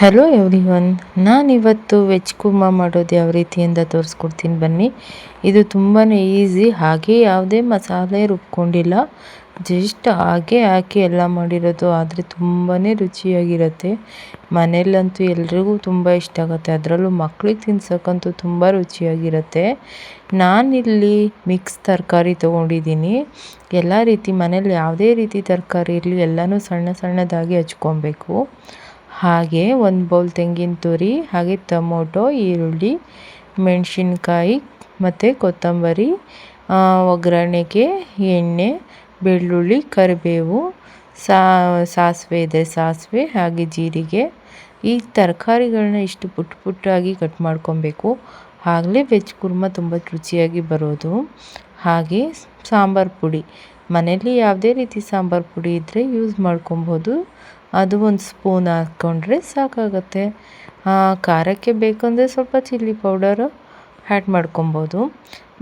Hello everyone ನಾನಿವತ್ತು veg kurma ಮಾಡೋದು ಯಾವ ರೀತಿಯಿಂದ ತೋರಿಸ್ಕೊಡ್ತೀನಿ ಬನ್ನಿ. ಇದು ತುಂಬಾ ಈಸಿ ಹಾಗೆ ಯಾವುದೇ ಮಸಾಲೆ ರುಬ್ಕೊಂಡಿಲ್ಲ. ಜಸ್ಟ್ ಹಾಗೆ ಹಾಕಿ ಎಲ್ಲ ಮಾಡಿರೋದು, ಆದರೆ ತುಂಬಾ ರುಚಿಯಾಗಿರುತ್ತೆ. ಮನೆಯಲ್ಲಂತೂ ಎಲ್ರಿಗೂ ತುಂಬ ಇಷ್ಟ ಆಗುತ್ತೆ, ಅದರಲ್ಲೂ ಮಕ್ಳಿಗೆ ತಿನ್ಸೋಕ್ಕಂತೂ ತುಂಬ ರುಚಿಯಾಗಿರುತ್ತೆ. ನಾನಿಲ್ಲಿ ಮಿಕ್ಸ್ ತರಕಾರಿ ತೊಗೊಂಡಿದ್ದೀನಿ. ಎಲ್ಲ ರೀತಿ ಮನೇಲಿ ಯಾವುದೇ ರೀತಿ ತರಕಾರಿ ಇರಲಿ ಎಲ್ಲನೂ ಸಣ್ಣ ಸಣ್ಣದಾಗಿ ಹಚ್ಕೊಬೇಕು. ಹಾಗೆ ಒಂದು ಬೌಲ್ ತೆಂಗಿನ ತುರಿ, ಹಾಗೆ ಟೊಮೊಟೊ, ಈರುಳ್ಳಿ, ಮೆಣಸಿನ್ಕಾಯಿ ಮತ್ತು ಕೊತ್ತಂಬರಿ ಒಗ್ಗರಣೆಗೆ ಎಣ್ಣೆ, ಬೆಳ್ಳುಳ್ಳಿ, ಕರಿಬೇವು ಸಾಸಿವೆ ಇದೆ, ಸಾಸಿವೆ ಹಾಗೆ ಜೀರಿಗೆ. ಈ ತರಕಾರಿಗಳನ್ನ ಇಷ್ಟು ಪುಟ್ಟ ಪುಟ್ಟಾಗಿ ಕಟ್ ಮಾಡ್ಕೊಬೇಕು. ಆಗಲೇ ವೆಜ್ ಕುರ್ಮ ತುಂಬ ರುಚಿಯಾಗಿ ಬರೋದು. ಹಾಗೆ ಸಾಂಬಾರು ಪುಡಿ. ಮನೇಲಿ ಯಾವುದೇ ರೀತಿ ಸಾಂಬಾರು ಪುಡಿ ಇದ್ದರೆ ಯೂಸ್ ಮಾಡ್ಕೊಬೋದು. ಅದು ಒಂದು ಸ್ಪೂನ್ ಹಾಕ್ಕೊಂಡ್ರೆ ಸಾಕಾಗುತ್ತೆ. ಖಾರಕ್ಕೆ ಬೇಕಂದರೆ ಸ್ವಲ್ಪ ಚಿಲ್ಲಿ ಪೌಡರು ಆ್ಯಡ್ ಮಾಡ್ಕೊಬೋದು.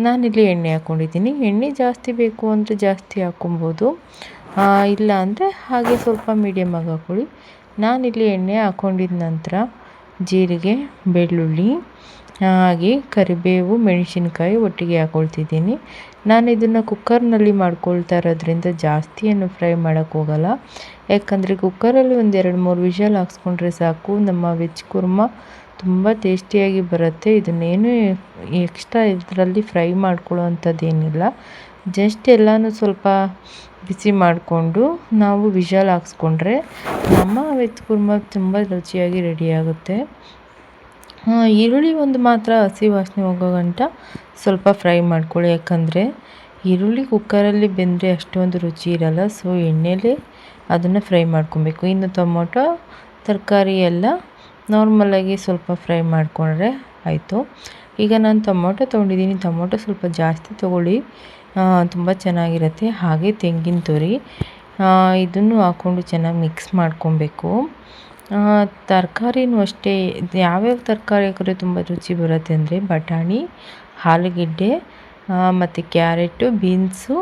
ನಾನಿಲ್ಲಿ ಎಣ್ಣೆ ಹಾಕ್ಕೊಂಡಿದ್ದೀನಿ ಎಣ್ಣೆ ಜಾಸ್ತಿ ಬೇಕು ಅಂದರೆ ಜಾಸ್ತಿ ಹಾಕ್ಕೊಬೋದು ಇಲ್ಲ ಅಂದರೆ ಹಾಗೆ ಸ್ವಲ್ಪ ಮೀಡಿಯಮಾಗಿ ಹಾಕ್ಕೊಳ್ಳಿ ನಾನಿಲ್ಲಿ ಎಣ್ಣೆ ಹಾಕ್ಕೊಂಡಿದ್ದ ನಂತರ ಜೀರಿಗೆ, ಬೆಳ್ಳುಳ್ಳಿ ಹಾಗೆ ಕರಿಬೇವು, ಮೆಣಸಿನ್ಕಾಯಿ ಒಟ್ಟಿಗೆ ಹಾಕೊಳ್ತಿದ್ದೀನಿ. ನಾನು ಇದನ್ನು ಕುಕ್ಕರ್ನಲ್ಲಿ ಮಾಡ್ಕೊಳ್ತಾ ಇರೋದ್ರಿಂದ ಜಾಸ್ತಿ ಫ್ರೈ ಮಾಡೋಕ್ಕೆ ಹೋಗಲ್ಲ. ಯಾಕಂದರೆ ಕುಕ್ಕರಲ್ಲಿ ಒಂದು ಎರಡು ಮೂರು ವಿಷಲ್ ಹಾಕ್ಸ್ಕೊಂಡ್ರೆ ಸಾಕು. ನಮ್ಮ ವೆಜ್ ಕುರ್ಮ ತುಂಬ ಟೇಸ್ಟಿಯಾಗಿ ಬರುತ್ತೆ. ಇದನ್ನೇನು ಎಕ್ಸ್ಟ್ರಾ ಇದರಲ್ಲಿ ಫ್ರೈ ಮಾಡ್ಕೊಳ್ಳೋ ಅಂಥದ್ದೇನಿಲ್ಲ ಜಸ್ಟ್ ಎಲ್ಲನೂ ಸ್ವಲ್ಪ ಬಿಸಿ ಮಾಡಿಕೊಂಡು ನಾವು ವಿಶಾಲ್ ಹಾಕ್ಸ್ಕೊಂಡ್ರೆ ನಮ್ಮ ವೆಜ್ ಕುರ್ಮ ತುಂಬ ರುಚಿಯಾಗಿ ರೆಡಿಯಾಗುತ್ತೆ ಈರುಳ್ಳಿ ಒಂದು ಮಾತ್ರ ಹಸಿ ವಾಸನೆ ಹೋಗೋ ಗಂಟ ಸ್ವಲ್ಪ ಫ್ರೈ ಮಾಡ್ಕೊಳ್ಳಿ. ಯಾಕಂದರೆ ಈರುಳ್ಳಿ ಕುಕ್ಕರಲ್ಲಿ ಬೆಂದರೆ ಅಷ್ಟೊಂದು ರುಚಿ ಇರಲ್ಲ, ಸೊ ಎಣ್ಣೆಲೇ ಅದನ್ನು ಫ್ರೈ ಮಾಡ್ಕೊಬೇಕು. ಇನ್ನು ಟೊಮೊಟೊ, ತರಕಾರಿ ಎಲ್ಲ ನಾರ್ಮಲಾಗಿ ಸ್ವಲ್ಪ ಫ್ರೈ ಮಾಡಿಕೊಂಡ್ರೆ ಆಯಿತು. ಈಗ ನಾನು ಟೊಮೊಟೊ ತೊಗೊಂಡಿದ್ದೀನಿ. ಟೊಮೊಟೊ ಸ್ವಲ್ಪ ಜಾಸ್ತಿ ತೊಗೊಳ್ಳಿ. ತುಂಬ ಚೆನ್ನಾಗಿರುತ್ತೆ. ಹಾಗೆ ತೆಂಗಿನ ತುರಿ ಇದನ್ನು ಹಾಕ್ಕೊಂಡು ಚೆನ್ನಾಗಿ ಮಿಕ್ಸ್ ಮಾಡ್ಕೊಬೇಕು. ತರಕಾರಿನೂ ಅಷ್ಟೇ, ಯಾವ್ಯಾವ ತರಕಾರಿ ಹಾಕಿದ್ರೆ ತುಂಬ ರುಚಿ ಬರುತ್ತೆ ಅಂದರೆ ಬಟಾಣಿ ಆಲೂಗೆಡ್ಡೆ ಮತ್ತು ಕ್ಯಾರೆಟು, ಬೀನ್ಸು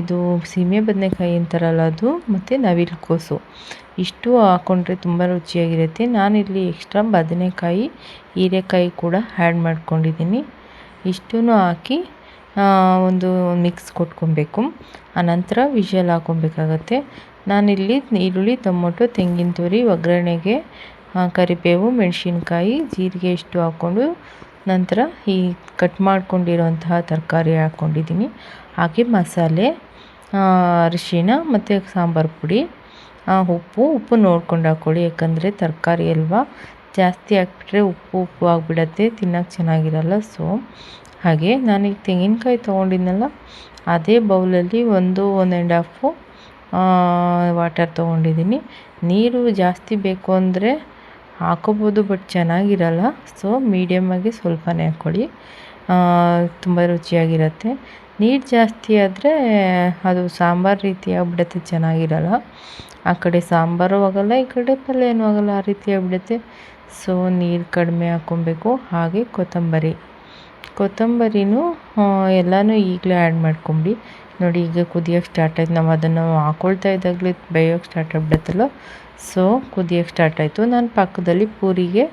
ಇದು ಸೀಮೆ ಬದನೆಕಾಯಿ ಅಂತಾರಲ್ಲ ಅದು, ಮತ್ತು ನವಿಲುಕೋಸು. ಇಷ್ಟು ಹಾಕ್ಕೊಂಡ್ರೆ ತುಂಬ ರುಚಿಯಾಗಿರುತ್ತೆ. ನಾನಿಲ್ಲಿ ಎಕ್ಸ್ಟ್ರಾ ಬದನೆಕಾಯಿ, ಹೀರೆಕಾಯಿ ಕೂಡ ಆ್ಯಡ್ ಮಾಡ್ಕೊಂಡಿದ್ದೀನಿ. ಇಷ್ಟೂ ಹಾಕಿ ಒಂದು ಮಿಕ್ಸ್ ಕೊಟ್ಕೊಬೇಕು. ಆನಂತರ ವಿಷಲ್ ಹಾಕ್ಕೊಬೇಕಾಗತ್ತೆ ನಾನಿಲ್ಲಿ ಈರುಳ್ಳಿ, ಟೊಮೊಟೊ, ತೆಂಗಿನ ತುರಿ, ಒಗ್ಗರಣೆಗೆ ಕರಿಬೇವು, ಮೆಣಸಿನ್ಕಾಯಿ, ಜೀರಿಗೆ ಇಷ್ಟು ಹಾಕ್ಕೊಂಡು ನಂತರ ಈ ಕಟ್ ಮಾಡ್ಕೊಂಡಿರೋಂತಹ ತರಕಾರಿ ಹಾಕ್ಕೊಂಡಿದ್ದೀನಿ ಹಾಗೆ ಮಸಾಲೆ ಅರಿಶಿಣ ಮತ್ತು ಸಾಂಬಾರು ಪುಡಿ ಉಪ್ಪು ಉಪ್ಪು ನೋಡ್ಕೊಂಡು ಹಾಕ್ಕೊಳ್ಳಿ ಯಾಕಂದರೆ ತರಕಾರಿ ಅಲ್ವಾ? ಜಾಸ್ತಿ ಹಾಕ್ಬಿಟ್ರೆ ಉಪ್ಪು ಉಪ್ಪು ಆಗಿಬಿಡತ್ತೆ, ತಿನ್ನೋಕೆ ಚೆನ್ನಾಗಿರಲ್ಲ. ಸೊ ಹಾಗೆ ನಾನು ಈಗ ತೆಂಗಿನಕಾಯಿ ತೊಗೊಂಡಿದ್ನಲ್ಲ, ಅದೇ ಬೌಲಲ್ಲಿ ಒಂದು ಒನ್ ಆ್ಯಂಡ್ ಹಾಫು ವಾಟರ್ ತೊಗೊಂಡಿದ್ದೀನಿ. ನೀರು ಜಾಸ್ತಿ ಬೇಕು ಅಂದರೆ ಹಾಕೋಬೋದು ಬಟ್ ಚೆನ್ನಾಗಿರಲ್ಲ. ಸೊ ಮೀಡಿಯಮ್ಮಾಗಿ ಸ್ವಲ್ಪನೇ ಹಾಕ್ಕೊಳ್ಳಿ. ತುಂಬ ರುಚಿಯಾಗಿರುತ್ತೆ. ನೀರು ಜಾಸ್ತಿ ಆದರೆ ಅದು ಸಾಂಬಾರು ರೀತಿ ಆಗಿಬಿಡುತ್ತೆ, ಚೆನ್ನಾಗಿರಲ್ಲ. ಆ ಕಡೆ ಸಾಂಬಾರು ಆಗೋಲ್ಲ, ಈ ಕಡೆ ಪಲ್ಯನೂ ಆಗೋಲ್ಲ, ಆ ರೀತಿ ಆಗ್ಬಿಡುತ್ತೆ. ಸೊ ನೀರು ಕಡಿಮೆ ಹಾಕ್ಕೊಬೇಕು ಹಾಗೆ ಕೊತ್ತಂಬರಿ. ಕೊತ್ತಂಬರಿನೂ ಎಲ್ಲನೂ ಈಗಲೇ ಆ್ಯಡ್ ಮಾಡ್ಕೊಂಬಿಡಿ. ನೋಡಿ ಈಗ ಕುದಿಯೋಕ್ಕೆ ಸ್ಟಾರ್ಟ್ ಆಯ್ತು. ನಾವು ಅದನ್ನು ಹಾಕೊಳ್ತಾ ಇದ್ದಾಗಲೇ ಬೇಯೋಕ್ಕೆ ಸ್ಟಾರ್ಟ್ ಆಗ್ಬಿಡತ್ತಲ್ಲ ಸೊ ಕುದಿಯೋಕ್ಕೆ ಸ್ಟಾರ್ಟ್ ಆಯಿತು. ನಾನು ಪಕ್ಕದಲ್ಲಿ ಪೂರಿಗೆ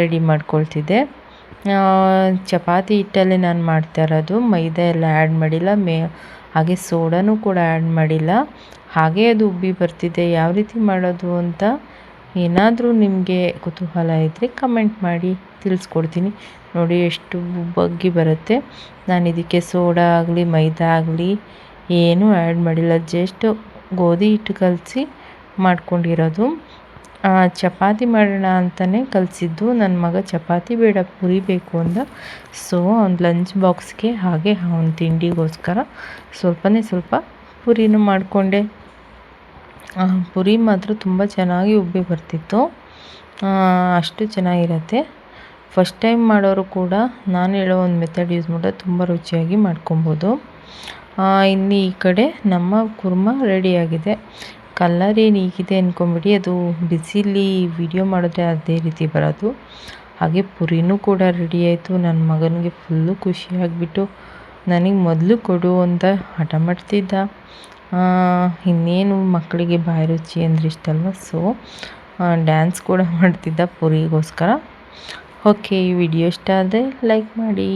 ರೆಡಿ ಮಾಡ್ಕೊಳ್ತಿದ್ದೆ. ಚಪಾತಿ ಹಿಟ್ಟಲ್ಲಿ ನಾನು ಮಾಡ್ತಾ ಇರೋದು. ಮೈದಾ ಎಲ್ಲ ಆ್ಯಡ್ ಮಾಡಿಲ್ಲ. ಮೇ, ಹಾಗೆ ಸೋಡಾನು ಕೂಡ ಆ್ಯಡ್ ಮಾಡಿಲ್ಲ. ಹಾಗೆ ಅದು ಉಬ್ಬಿ ಬರ್ತಿದೆ. ಯಾವ ರೀತಿ ಮಾಡೋದು ಅಂತ ಏನಾದರೂ ನಿಮಗೆ ಕುತೂಹಲ ಇದ್ದರೆ ಕಮೆಂಟ್ ಮಾಡಿ ತಿಳಿಸ್ಕೊಡ್ತೀನಿ. ನೋಡಿ ಎಷ್ಟು ಬಗ್ಗಿ ಬರುತ್ತೆ. ನಾನು ಇದಕ್ಕೆ ಸೋಡಾ ಆಗಲಿ, ಮೈದಾ ಆಗಲಿ, ಏನೂ ಆ್ಯಡ್ ಮಾಡಿಲ್ಲ. ಜಸ್ಟ್ ಗೋಧಿ ಹಿಟ್ಟು ಕಲಸಿ ಮಾಡ್ಕೊಂಡಿರೋದು. ಚಪಾತಿ ಮಾಡೋಣ ಅಂತಲೇ ಕಲಿಸಿದ್ದು. ನನ್ನ ಮಗ ಚಪಾತಿ ಬೇಡ, ಪುರಿ ಬೇಕು ಅಂದ. ಸೊ ಅವ್ನ ಲಂಚ್ ಬಾಕ್ಸ್ಗೆ ಹಾಗೆ ಅವ್ನ ತಿಂಡಿಗೋಸ್ಕರ ಸ್ವಲ್ಪನೇ ಸ್ವಲ್ಪ ಪುರಿನೂ ಮಾಡಿಕೊಂಡೆ. ಪುರಿ ಮಾತ್ರ ತುಂಬ ಚೆನ್ನಾಗಿ ಉಬ್ಬಿ ಬರ್ತಿತ್ತು. ಅಷ್ಟು ಚೆನ್ನಾಗಿರತ್ತೆ. ಫಸ್ಟ್ ಟೈಮ್ ಮಾಡೋರು ಕೂಡ ನಾನು ಹೇಳೋ ಒಂದು ಮೆಥಡ್ ಯೂಸ್ ಮಾಡಿದ್ರೆ ತುಂಬ ರುಚಿಯಾಗಿ ಮಾಡ್ಕೊಬೋದು. ಇನ್ನು ಈ ಕಡೆ ನಮ್ಮ ಕುರ್ಮ ರೆಡಿಯಾಗಿದೆ ಕಲ್ಲರ್ ಏನು ಈಗಿದೆ ಅಂದ್ಕೊಂಬಿಡಿ ಅದು ಬಿಸಿಲಿ ವಿಡಿಯೋ ಮಾಡಿದ್ರೆ ಅದೇ ರೀತಿ ಬರೋದು. ಹಾಗೆ ಪುರಿನೂ ಕೂಡ ರೆಡಿ ಆಯಿತು. ನನ್ನ ಮಗನಿಗೆ ಫುಲ್ಲು ಖುಷಿಯಾಗಿಬಿಟ್ಟು ನನಗೆ ಮೊದಲು ಕೊಡು ಅಂತ ಹಠ ಮಾಡ್ತಿದ್ದ. ಇನ್ನೇನು ಮಕ್ಕಳಿಗೆ ಬಾಯಿ ರುಚಿ ಅಂದರೆ ಇಷ್ಟ ಅಲ್ವ? ಸೊ ಡ್ಯಾನ್ಸ್ ಕೂಡ ಮಾಡ್ತಿದ್ದ ಪುರಿಗೋಸ್ಕರ. ಓಕೆ ಈ ವಿಡಿಯೋ ಇಷ್ಟ ಆದರೆ ಲೈಕ್ ಮಾಡಿ.